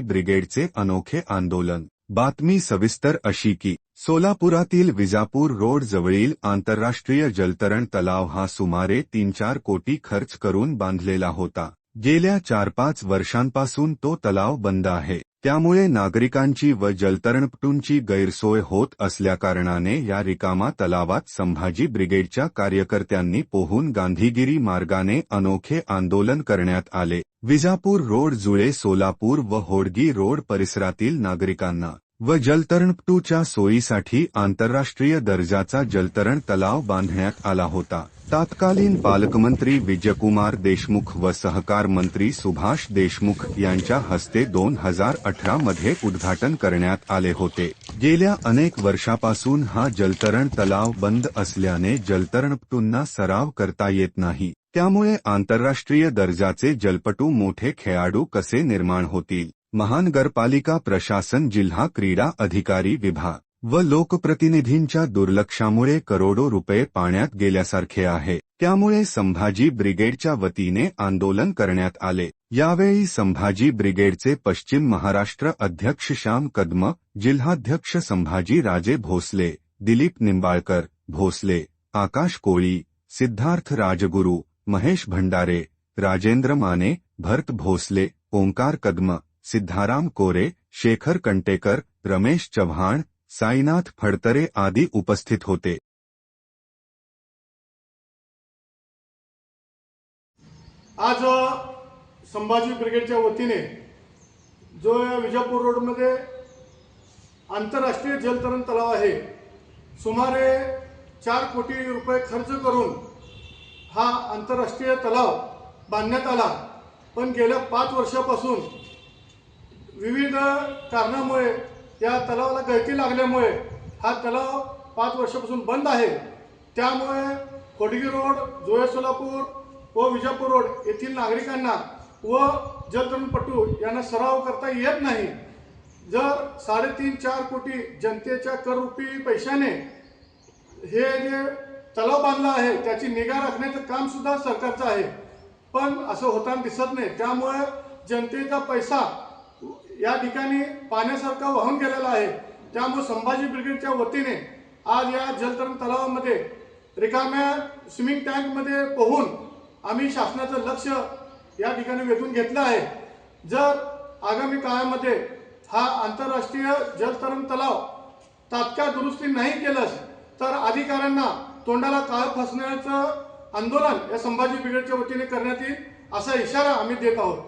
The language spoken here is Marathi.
ब्रिगेडचे अनोखे आंदोलन. बातमी सविस्तर अशी की सोलापुरातील विजापूर रोड जवळील आंतरराष्ट्रीय जलतरण तलाव हा सुमारे तीन चार कोटी खर्च करून बांधलेला होता. गेल्या चार पाच वर्षांपासून तो तलाव बंद आहे. त्यामुळे नागरिकांची व जलतरणपटूंची गैरसोय होत असल्याकारणाने या रिकामा तलावात संभाजी ब्रिगेडच्या कार्यकर्त्यांनी पोहून गांधीगिरी मार्गाने अनोखे आंदोलन करण्यात आले. विजापूर रोड जुळे सोलापूर व होडगी रोड परिसरातील नागरिकांना व जलतरणपटूच्या सोयीसाठी आंतरराष्ट्रीय दर्जाचा जलतरण तलाव बांधण्यात आला होता. तत्कालीन पालकमंत्री विजयकुमार देशमुख व सहकार मंत्री सुभाष देशमुख यांच्या हस्ते दोन हजार अठरा मध्ये उद्घाटन करण्यात आले होते. गेल्या अनेक वर्षापासून हा जलतरण तलाव बंद असल्याने जलतरणपटूंना सराव करता येत नाही. त्यामुळे आंतरराष्ट्रीय दर्जाचे जलपटू मोठे खेळाडू कसे निर्माण होतील? महानगरपालिका प्रशासन जिल्हा क्रीडा अधिकारी विभाग व लोकप्रतिनिधींच्या दुर्लक्षामुळे करोडो रुपये पाण्यात गेल्यासारखे आहे. त्यामुळे संभाजी ब्रिगेडच्या वतीने आंदोलन करण्यात आले. यावेळी संभाजी ब्रिगेडचे पश्चिम महाराष्ट्र अध्यक्ष श्याम कदम, जिल्हाध्यक्ष संभाजी राजे भोसले, दिलीप निंबाळकर भोसले, आकाश कोळी, सिद्धार्थ राजगुरू, महेश भंडारे, राजेंद्र माने, भरत भोसले, ओंकार कदम, सिद्धाराम कोरे, शेखर कंटेकर, रमेश चव्हाण साईनाथ फडतरे आदी उपस्थित होते. आज संभाजी ब्रिगेडच्या वतीने जो या विजापूर रोडमध्ये आंतरराष्ट्रीय जलतरण तलाव आहे सुमारे चार कोटी रुपये खर्च करून हा आंतरराष्ट्रीय तलाव बांधण्यात आला. पण गेल्या पाच वर्षापासून विविध कारणामुळे या तलावाला गळती लागल्यामुळे हा तलाव पाच वर्षापासून बंद आहे. त्यामुळे खोडगी रोड जोळे सोलापूर व विजापूर रोड येथील नागरिकांना व जलतरणपटू यांना सराव करता येत नाही. जर साडेतीन चार कोटी जनतेच्या कररूपी पैशाने हे जे तलाव बांधला आहे त्याची निगा राखण्याचं कामसुद्धा सरकारचं आहे. पण असं होताना दिसत नाही. त्यामुळे जनतेचा पैसा या ठिकाणी पाण्यासारखा वाहून गेलेला आहे. त्यामुळे संभाजी ब्रिगेडच्या वतीने आज या जलतरण तलावामध्ये रिकाम्या स्विमिंग टँकमध्ये पोहून आम्ही शासनाचं लक्ष या ठिकाणी वेधून घेतलं आहे. जर आगामी काळामध्ये हा आंतरराष्ट्रीय जलतरण तलाव तात्काळ दुरुस्ती नाही केलंच तर अधिकाऱ्यांना तोंडाला काळ फसण्याचं आंदोलन या संभाजी ब्रिगेडच्या वतीने करण्यात येईल असा इशारा आम्ही देत आहोत.